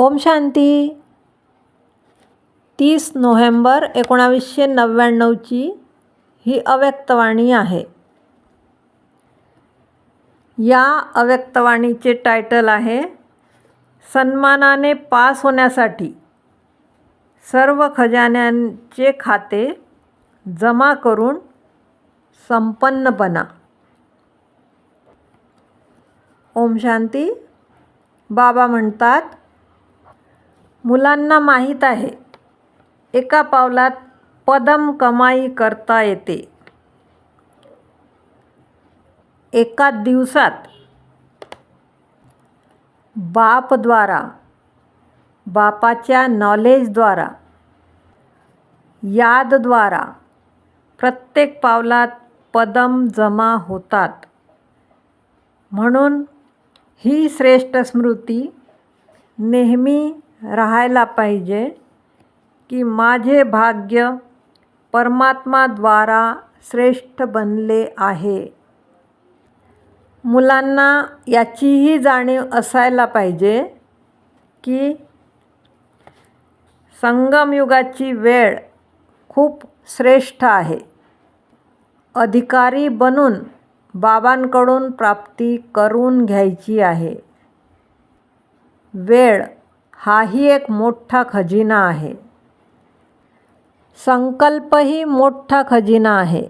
ओम शांती. तीस नोव्हेंबर एकोणावीसशे नव्याण्णवची ही अव्यक्तवाणी आहे. या अव्यक्तवाणीचे टायटल आहे सन्मानाने पास होण्यासाठी सर्व खजान्यांचे खाते जमा करून संपन्न बना. ओम शांती. बाबा म्हणतात मुलांना माहीत आहे. एका पावलात पदम कमाई करता येते. एका दिवसात बापद्वारा बापाच्या नॉलेजद्वारा यादद्वारा प्रत्येक पावलात पदम जमा होतात. म्हणून ही श्रेष्ठ स्मृती नेहमी राहायला पाहिजे की माझे भाग्य परमात्माद्वारा श्रेष्ठ बनले आहे. मुलांना याचीही जाणीव असायला पाहिजे की संगमयुगाची वेळ खूप श्रेष्ठ आहे. अधिकारी बनून बाबांकडून प्राप्ती करून घ्यायची आहे. वेळ हाही एक मोठा खजिना आहे. संकल्पही मोठा खजिना आहे.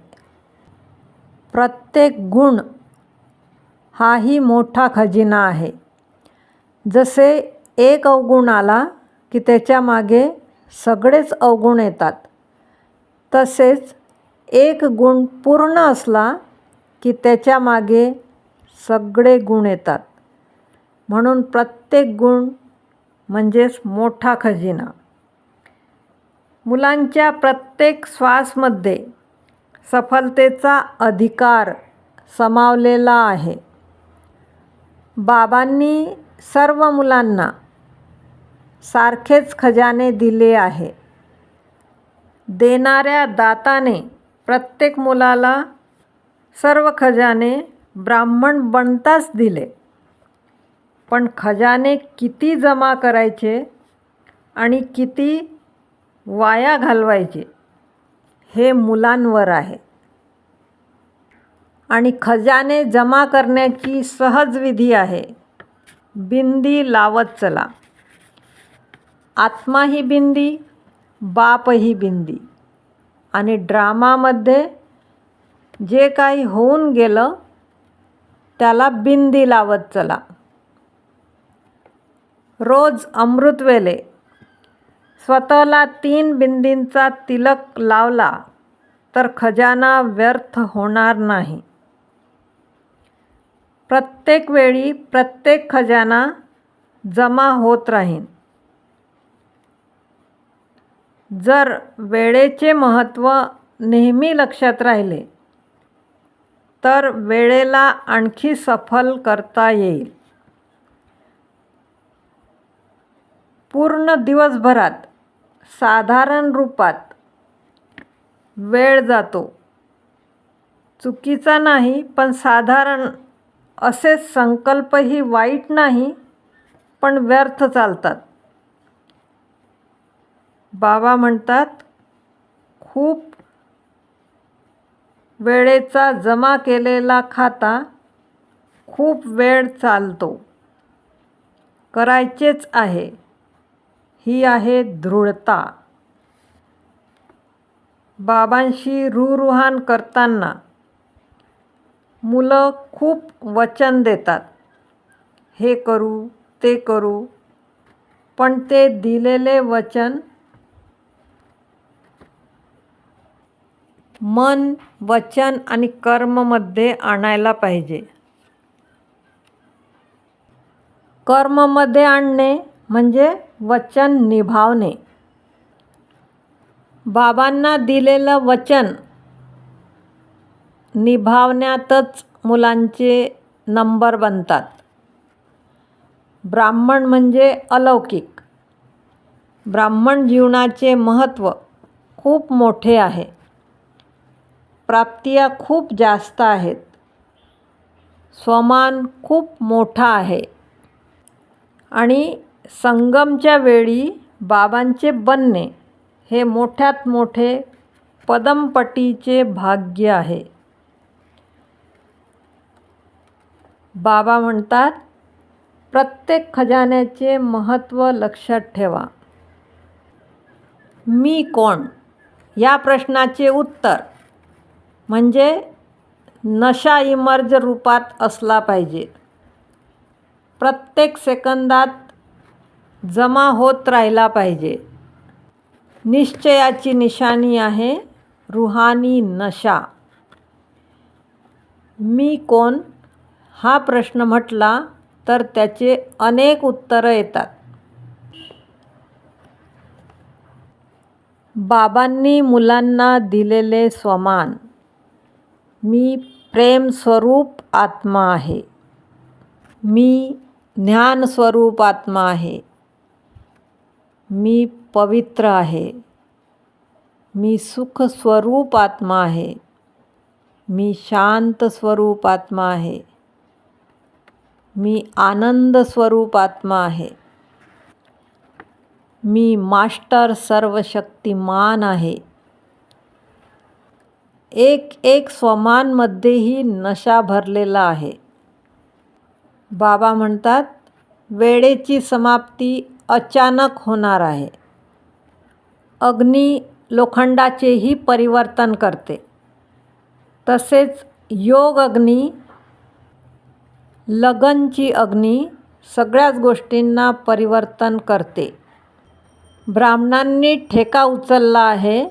प्रत्येक गुण हाही मोठा खजिना आहे. जसे एक अवगुण आला की त्याच्यामागे सगळेच अवगुण येतात तसेच एक गुण पूर्ण असला की त्याच्यामागे सगळे गुण येतात. म्हणून प्रत्येक गुण म्हणजेच मोठा खजिना. मुलांच्या प्रत्येक श्वासमध्ये सफलतेचा अधिकार समावलेला आहे. बाबांनी सर्व मुलांना सारखेच खजाने दिले आहे. देणाऱ्या दाताने प्रत्येक मुलाला सर्व खजाने ब्राह्मण बनताच दिले. पण खजाने किती जमा करायचे आणि किती वाया घालवायचे हे मुलांवर आहे. आणि खजाने जमा करण्याची सहज विधी आहे. बिंदी लावत चला. आत्मा ही बिंदी बाप ही बिंदी. आणि ड्रामामध्ये जे काही होऊन गेलं त्याला बिंदी लावत चला. रोज अमृतवेले. स्वतःला तीन बिंदींचा तिलक लावला तर खजाना व्यर्थ होणार नाही. प्रत्येक वेळी प्रत्येक खजाना जमा होत राहीन. जर वेळेचे महत्त्व नेहमी लक्षात राहिले तर वेळेला आणखी सफल करता येईल. पूर्ण दिवसभरात साधारण रूपात वेळ जातो. चुकीचा नाही पण साधारण असे संकल्पही वाईट नाही पण व्यर्थ चालतात. बाबा म्हणतात खूप वेळेचा जमा केलेला खाता खूप वेळ चालतो. करायचेच आहे. ही आहे दृढता. बाबांशी रुरुहान करताना मुलं खूप वचन देतात. हे करू ते करू पण ते दिलेले वचन मन वचन आणि कर्ममध्ये आणायला पाहिजे. कर्ममध्ये आणणे म्हणजे वचन निभावणे. बाबांना दिलेलं वचन निभावण्यातच मुलांचे नंबर बनतात. ब्राह्मण म्हणजे अलौकिक. ब्राह्मण जीवनाचे महत्त्व खूप मोठे आहे. प्राप्तिया खूप जास्त आहेत. स्वमान खूप मोठा आहे. आणि संगमच्या वेळी बाबांचे बनणे हे मोठ्यात मोठे पदमपटीचे भाग्य आहे. बाबा म्हणतात प्रत्येक खजान्याचे महत्त्व लक्षात ठेवा. मी कोण या प्रश्नाचे उत्तर म्हणजे नशा इमर्ज रूपात असला पाहिजे. प्रत्येक सेकंदात जमा होत राहिला पाहिजे. निश्चयाची निशाणी आहे रुहानी नशा. मी कोण? हा प्रश्न म्हटला तर त्याचे अनेक उत्तरं येतात. बाबांनी मुलांना दिलेले स्वमान. मी प्रेमस्वरूप आत्मा आहे. मी ज्ञानस्वरूप आत्मा आहे. मी पवित्र आहे. मी सुखस्वरूप आत्मा आहे. मी शांत स्वरूप आत्मा आहे. मी आनंद स्वरूप आत्मा आहे. मी मास्टर सर्वशक्तिमान आहे. एक एक स्वमानमध्येही नशा भरलेला आहे. बाबा म्हणतात वेळेची समाप्ती अचानक होणार आहे. अग्नी लोखंडाचेही परिवर्तन करते. तसेच योग अग्नी लगनची अग्नी सगळ्याच गोष्टींना परिवर्तन करते. ब्राह्मणांनी ठेका उचलला आहे.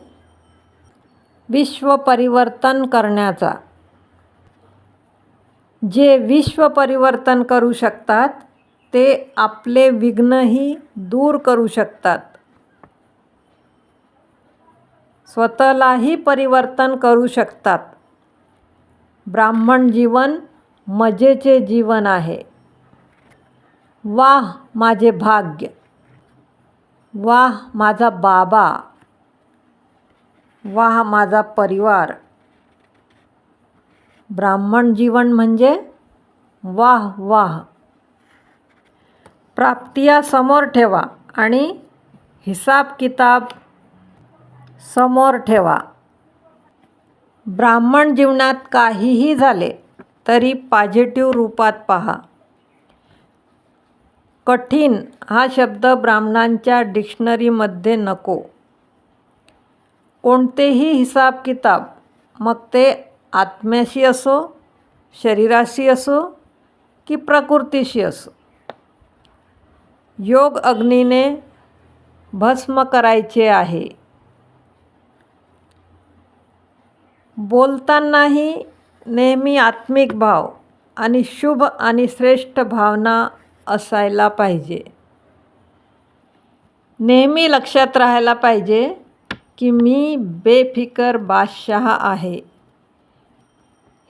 विश्व परिवर्तन करण्याचा. जे विश्व परिवर्तन करू शकतात ते आपले विघ्नही दूर करू शकतात. स्वतःलाही परिवर्तन करू शकतात. ब्राह्मण जीवन मजेचे जीवन आहे. वाह माझे भाग्य! वाह माझा बाबा! वाह माझा परिवार! ब्राह्मण जीवन म्हणजे वाह वाह! प्राप्तिया समोर ठेवा आणि हिसाब किताब समोर ठेवा. ब्राह्मण जीवनात काहीही झाले तरी पॉझिटिव्ह रूपात पहा. कठीण हा शब्द ब्राह्मणांच्या डिक्शनरीमध्ये नको. कोणतेही हिसाब किताब मग ते आत्म्याशी असो शरीराशी असो की प्रकृतीशी असो. योग अग्नीने भस्म करायचे आहे. बोलतानाही नेहमी आत्मिक भाव आणि शुभ आणि श्रेष्ठ भावना असायला पाहिजे. नेहमी लक्षात राहायला पाहिजे की मी बेफिकर बादशहा आहे.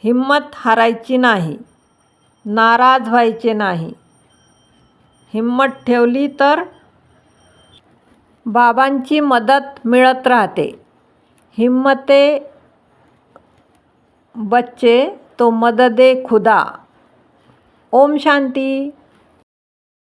हिम्मत हारायची नाही नाराज व्हायचे नाही. हिंमत ठेवली तर बाबांची मदत मिळत राहते. हिम्मते बच्चे तो मददे खुदा. ओम शांती.